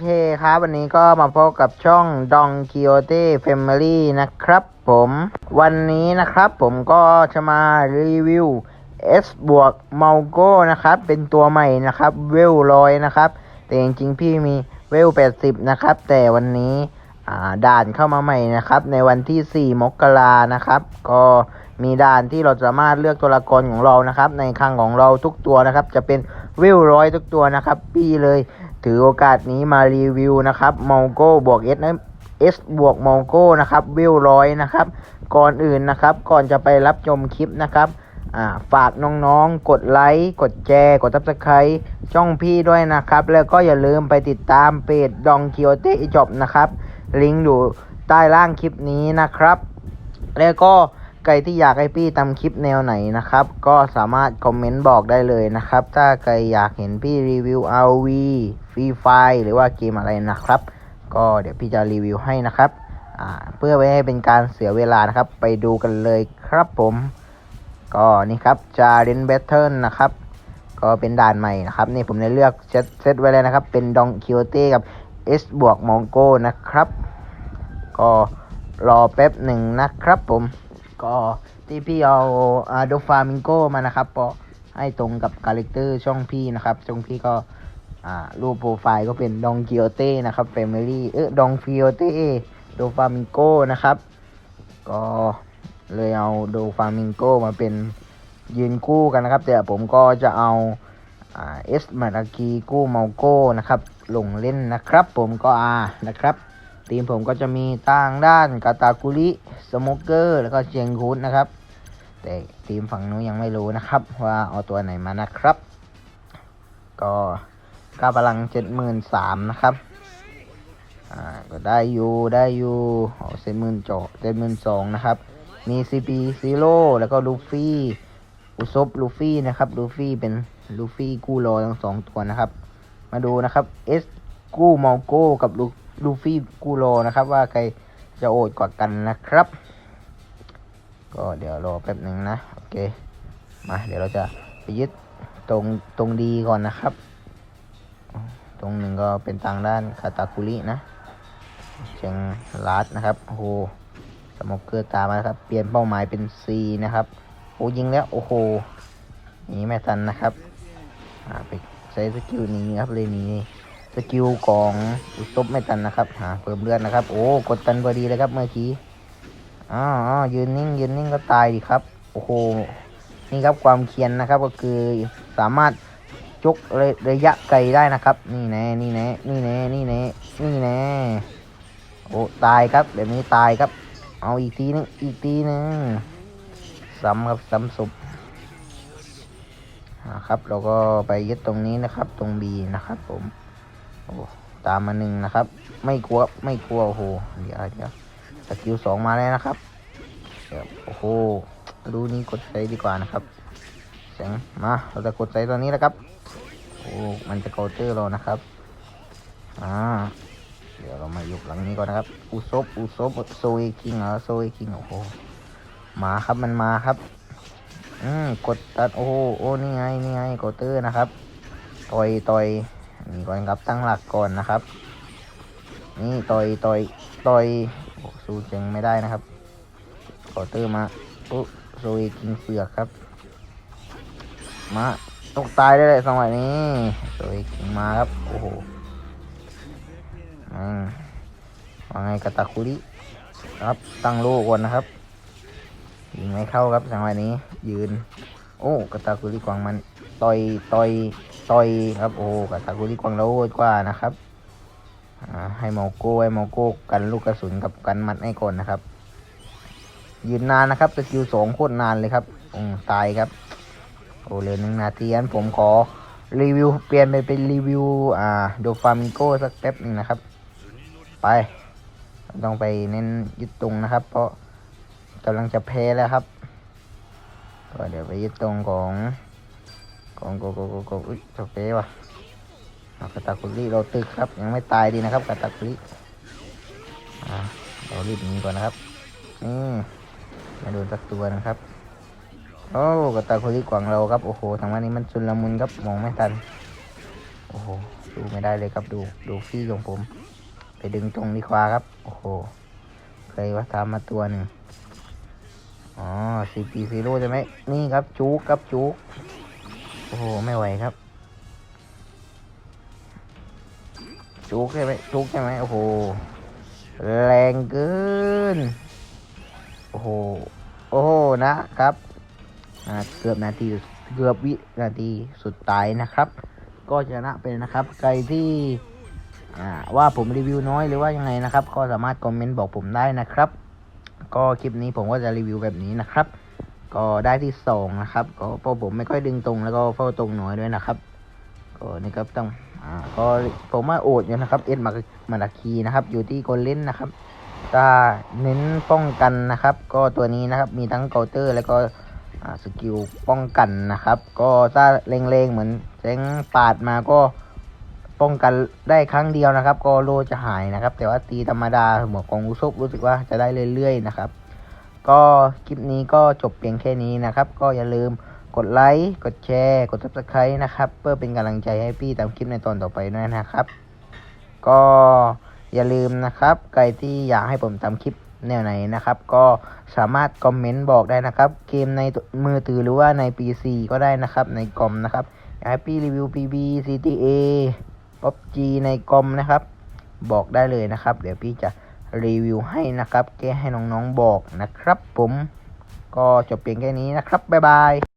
เคครับวันนี้ก็มาพบกับช่อง Don Quixote Family นะครับผมวันนี้นะครับผมก็จะมารีวิว S บวก m a l g o นะครับ เป็นตัวใหม่นะครับ เวลร้อยนะครับ แต่จริงๆพี่มีเวล 80 นะครับ แต่วันนี้ด่านเข้ามาใหม่นะครับ ในวันที่ 4 มกรานะครับ ก็มีด่านที่เราสามารถเลือกตัวละครของเรานะครับ ในครั้งของเราทุกตัวนะครับ จะเป็นเวลร้อยทุกตัวนะครับ พี่เลย ถือโอกาสนี้มารีวิวนะครับมอลโก้บวก S นะ S บวกมอลโก้นะครับวิวร้อยนะครับ ก่อนอื่นนะครับ ก่อนจะไปรับชมคลิปนะครับฝากน้องๆ กดไลค์ กดแชร์ กดซับสไครต์ช่องพี่ด้วยนะครับ แล้วก็อย่าลืมไปติดตามเพจดองคิโอเตอีจบนะครับ ลิงก์อยู่ใต้ล่างคลิปนี้นะครับ แล้วก็ ใครที่อยากให้พี่ทำคลิปแนวไหนนะครับ ก็สามารถคอมเมนต์บอกได้เลยนะครับ ถ้าใครอยากเห็นพี่รีวิว RV ฟรีไฟหรือว่าเกมอะไรนะครับ ก็เดี๋ยวพี่จะรีวิวให้นะครับเพื่อไม่ให้เป็นการเสียเวลานะครับ ไปดูกันเลยครับผม ก็นี่ครับจารินเบทเทิลนะครับ ก็เป็นด่านใหม่นะครับ นี่ผมได้เลือกเซตเซตไว้เลยนะครับ เป็นดองคิโอเต้กับ S บวกมองโกนะครับ ก็รอแป๊บหนึ่งนะครับผม ก็ที่พี่เอาอาโดฟามิงโกมานะครับก็ให้ตรงกับคาแรคเตอร์ช่องพี่นะครับช่องพี่ก็อ่ารูปโปรไฟล์ก็เป็นดองกิโอเต้นะครับเฟมิลี่เออดองฟิโอเต้โดฟามิงโกนะครับ ก็เลยเอาโดฟามิงโกมาเป็นยืนคู่กันนะครับ แต่ผมก็จะเอาอ่าเอสมารากีกู้เมาโก้นะครับ ลงเล่นนะครับ ผมก็อานะครับ ทีมผมก็จะมีต่างด้านกาตากุริสโมเกอร์แล้วก็เชียงคุดนะครับ แต่ทีมฝั่งนู้นยังไม่รู้นะครับ ว่าเอาตัวไหนมานะครับ ก็ก้าพลังเจ็ดหมื่นสามนะครับอ่าก็ได้อยู่ได้อยู่เจ็ดหมื่นจเจ็ดหมื่นสองนะครับ มีซีพีซีโร่แล้วก็ลูฟี่อุซบลูฟี่นะครับลูฟี่เป็นลูฟี่กู้รอทั้งสองตัวนะครับ มาดูนะครับเอสกู้มอลโก้กับลู ลูฟี่กูโรนะครับว่าใครจะโอดกว่ากันนะครับ ก็เดี๋ยวรอแป๊บหนึ่งนะโอเคมาเดี๋ยวเราจะไปยึดตรงตรงดีก่อนนะครับ ตรงหนึ่งก็เป็นทางด้านคาตาคุรินะเชียงลาดนะครับโอ้โหสมกเกอร์ตามมาครับ เปลี่ยนเป้าหมายเป็น C นะครับโอ้ยิงแล้วโอ้โหนีไม่ทันนะครับอ่าไปใช้สกิลนี้ครับเลยนี้ สกิลของอุซบไม่ตันนะครับ หาเพิ่มเลือดนะครับ โอ้ กดตันพอดีเลยครับเมื่อกี้อ๋ออยืนนิ่งยืนนิ่งก็ตายดิครับ โอ้โห นี่ครับความเคียนนะครับก็คือสามารถจกระระยะไกลได้นะครับ นี่แน่นี่แน่นี่แน่นี่แน่นี่แน่โอ้ตายครับแบบนี้ตายครับ เอาอีกทีนึงอีกทีนึงซ้ำครับซ้ำศพอ่าครับ เราก็ไปยึดตรงนี้นะครับ ตรงบีนะครับผม โอ้ตามมาหนึ่งนะครับ ไม่กลัวไม่กลัวโอ้โหเดี๋ยวเดี๋ยวสกิลสองมาแล้วนะครับเดี๋ยวโอ้โหดูนี้กดใช้ดีกว่านะครับเสียงมาเราจะกดใช้ตัวนี้แล้วครับโอ้มันจะเคาน์เตอร์เรานะครับอ่าเดี๋ยวเรามายุบหลังนี้ก่อนนะครับอุซบอุซบโซเอคิงเหรอโซเอคิงโอ้โหมาครับมันมาครับอืมกดตัดโอ้โหโอ้นี่ไงนี่ไงเคาน์เตอร์นะครับต่อยต่อย นี่ก่อนครับตั้งหลักก่อนนะครับ นี่ต่อยต่อยต่อยโอ้สู้เจงไม่ได้นะครับขอเตอร์มาปุ๊บโซยกินเสือกครับ มาตกตายได้เลยสมัยนี้โซยกินมาครับโอ้โหว่าไงกาตาคุริครับตั้งโลก่อนนะครับยิงไม่เข้าครับจังหวะนี้ ยืน โอ้กาตาคุริกวางมันต่อยต่อย ต่อยครับโอ้กาตาคุริกวางเรากว่านะครับให้โมโก้ให้โมโก้กันลูกกระสุนกับกันมัดให้ก่อนนะครับ ยืนนานนะครับสกิลสองโคตรนานเลยครับอืมตายครับโอ้เหลือหนึ่งนาทีงั้นผมขอรีวิวเปลี่ยนไปเป็นรีวิวอ่าโดฟามิโก้สักแป๊บนึงนะครับ ไป ต้องไปเน้นยึดตรงนะครับ เพราะกำลังจะแพ้แล้วครับ ก็เดี๋ยวไปยึดตรงของ องโกโกโกโกอุ้ยจะแพ้ว่ะเอากาตาคุริเราตึกครับ ยังไม่ตายดีนะครับกาตาคุริอ่าเรารีบหนีก่อนนะครับนี่มาโดนสักตัวนะครับโอ้กาตาคุริกวางเราครับโอ้โหทางวันนี้มันชุนละมุนครับมองไม่ทันโอ้โหดูไม่ได้เลยครับดูดูฟี่ของผม ไปดึงตรงดีกว่าครับ โอ้โหเคยว่าทำมาตัวหนึ่งอ๋อซีพีซีโร่ใช่ไหมนี่ครับจุกครับจุก โอ้โห ไม่ไหวครับ จุกใช่ไหมจุกใช่ไหมโอ้โห แรงเกิน โอ้โห โอ้โห นะครับเกือบนาทีเกือบวินาทีสุดท้ายนะครับ ก็ชนะไปนะครับ ใครที่ว่าผมรีวิวน้อยหรือว่ายังไงนะครับ ก็สามารถคอมเมนต์บอกผมได้นะครับ ก็คลิปนี้ผมก็จะรีวิวแบบนี้นะครับ ก็ได้ที่สองนะครับ ก็เพราะผมไม่ค่อยดึงตรงแล้วก็เฝ้าตรงน้อยด้วยนะครับ ก็นี่ครับต้องอ่าก็ผมว่าโอดอยู่นะครับ เอ็ดมามาดาคีนะครับ อยู่ที่โกลเล่นนะครับถ้าเน้นป้องกันนะครับ ก็ตัวนี้นะครับมีทั้งเคาน์เตอร์ แล้วก็สกิลป้องกันนะครับ ก็ถ้าเล็งๆเหมือนแสงปาดมาก็ป้องกันได้ครั้งเดียวนะครับ ก็โลจะหายนะครับ แต่ว่าตีธรรมดาหมือนของอุซบรู้สึกว่าจะได้เรื่อยๆนะครับ ก็คลิปนี้ก็จบเพียงแค่นี้นะครับ ก็อย่าลืมกดไลค์กดแชร์กด subscribe นะครับ เพื่อเป็นกำลังใจให้พี่ทำคลิปในตอนต่อไปด้วยนะครับ ก็อย่าลืมนะครับ ใครที่อยากให้ผมทำคลิปแนวไหนนะครับ ก็สามารถคอมเมนต์บอกได้นะครับ เกมในมือถือหรือว่าใน PC ก็ได้นะครับในคอมนะครับอยากให้พี่รีวิว PB CTA PUBG ในคอมนะครับ บอกได้เลยนะครับ เดี๋ยวพี่จะ รีวิวให้นะครับแก้ให้น้องๆบอกนะครับ ผมก็จบเพียงแค่นี้นะครับบ๊ายบาย